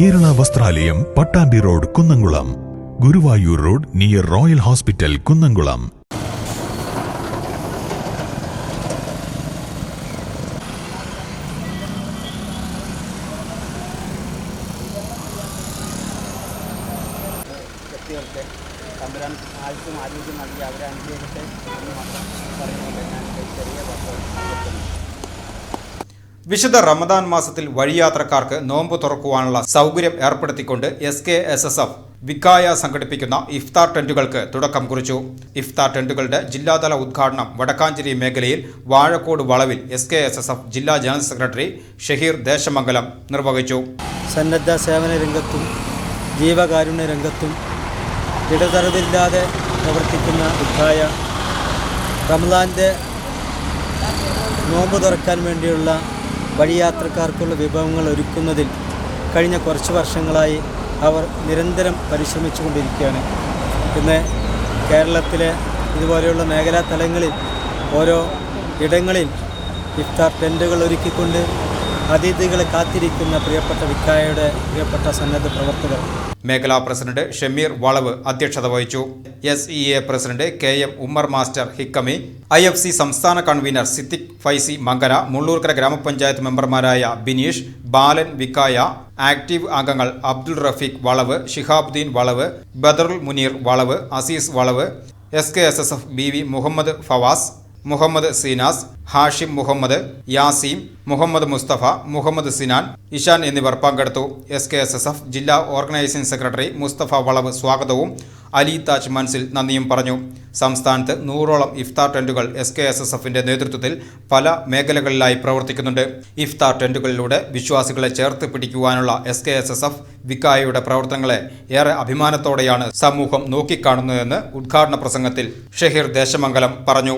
Kerala Vastralayam Pattambi road Kunnamkulam. Guruvayur road near royal hospital Kunnamkulam. ആയുസ്സും ആരോഗ്യം നൽകി അവരെ അനുഗ്രഹിക്കട്ടെ എന്ന് മാത്രം പറയുന്നുണ്ട്. ഞാൻ ചെറിയ വാക്കുകൾ വിശുദ്ധ റമദാൻ മാസത്തിൽ വഴിയാത്രക്കാർക്ക് നോമ്പ് തുറക്കുവാനുള്ള സൗകര്യം ഏർപ്പെടുത്തിക്കൊണ്ട് S K S S F Viqaya സംഘടിപ്പിക്കുന്ന ഇഫ്താർ ടെന്റുകൾക്ക് തുടക്കം കുറിച്ചു. ഇഫ്താർ ടെന്റുകളുടെ ജില്ലാതല ഉദ്ഘാടനം വടക്കാഞ്ചേരി മേഖലയിൽ വാഴക്കോട് വളവിൽ S K S S F ജില്ലാ ജനറൽ സെക്രട്ടറി ഷഹീർ ദേശമംഗലം നിർവഹിച്ചു. സന്നദ്ധ സേവന രംഗത്തും ജീവകാരുണ്യ രംഗത്തും ഇടതരവില്ലാതെ പ്രവർത്തിക്കുന്ന വിക്കായ റംലാന്റെ നോമ്പ് തുറക്കാൻ വേണ്ടിയുള്ള വഴിയാത്രക്കാർക്കുള്ള വിഭവങ്ങൾ ഒരുക്കുന്നതിൽ കഴിഞ്ഞ കുറച്ച് വർഷങ്ങളായി അവർ നിരന്തരം പരിശ്രമിച്ചു കൊണ്ടിരിക്കുകയാണ് ഇന്ന് കേരളത്തിലെ ഇതുപോലെയുള്ള മേഖലാ തലങ്ങളിൽ ഓരോ ഇടങ്ങളിൽ ഇഫ്താർ ടെന്റുകൾ ഒരുക്കിക്കൊണ്ട് അതിഥികളെ കാത്തിരിക്കുന്ന പ്രിയപ്പെട്ട വിക്കായയുടെ പ്രിയപ്പെട്ട സന്നദ്ധ പ്രവർത്തകർ. മേഖലാ പ്രസിഡന്റ് ഷമീർ വളവ് അധ്യക്ഷത വഹിച്ചു. S E A president K M Ummer master Hikami. I F C സംസ്ഥാന കൺവീനർ സിദ്ദിഖ് ഫൈസി മങ്കര. മുള്ളൂർക്കര ഗ്രാമപഞ്ചായത്ത് മെമ്പർമാരായ ബിനീഷ് ബാലൻ വിക്കായ ആക്റ്റീവ് അംഗങ്ങൾ അബ്ദുൾ റഫീഖ് വളവ് ഷിഹാബുദ്ദീൻ വളവ് ബദറുൽ Muneer Valavu Azeez Valavu S K S S F B V Muhammad Fawaz Muhammad Seenas Hashim Muhammad Yaseem Muhammad Musthafa Muhammad Sinan Ishan എന്നിവർ പങ്കെടുത്തു. S K S S F ജില്ലാ organising secretary Musthafa വളവ് സ്വാഗതവും അലി താജ് മൻസിൽ നന്ദിയും പറഞ്ഞു. സംസ്ഥാനത്ത് നൂറോളം ഇഫ്താർ ടെന്റുകൾ എസ് കെ എസ് എസ് എഫിന്റെ നേതൃത്വത്തിൽ പല മേഖലകളിലായി പ്രവർത്തിക്കുന്നുണ്ട്. ഇഫ്താർ ടെന്റുകളിലൂടെ വിശ്വാസികളെ ചേർത്ത് പിടിക്കുവാനുള്ള S K S S F വിക്കായയുടെ പ്രവർത്തനങ്ങളെ ഏറെ അഭിമാനത്തോടെയാണ് സമൂഹം നോക്കിക്കാണുന്നതെന്ന് ഉദ്ഘാടന പ്രസംഗത്തിൽ ഷഹീർ ദേശമംഗലം പറഞ്ഞു.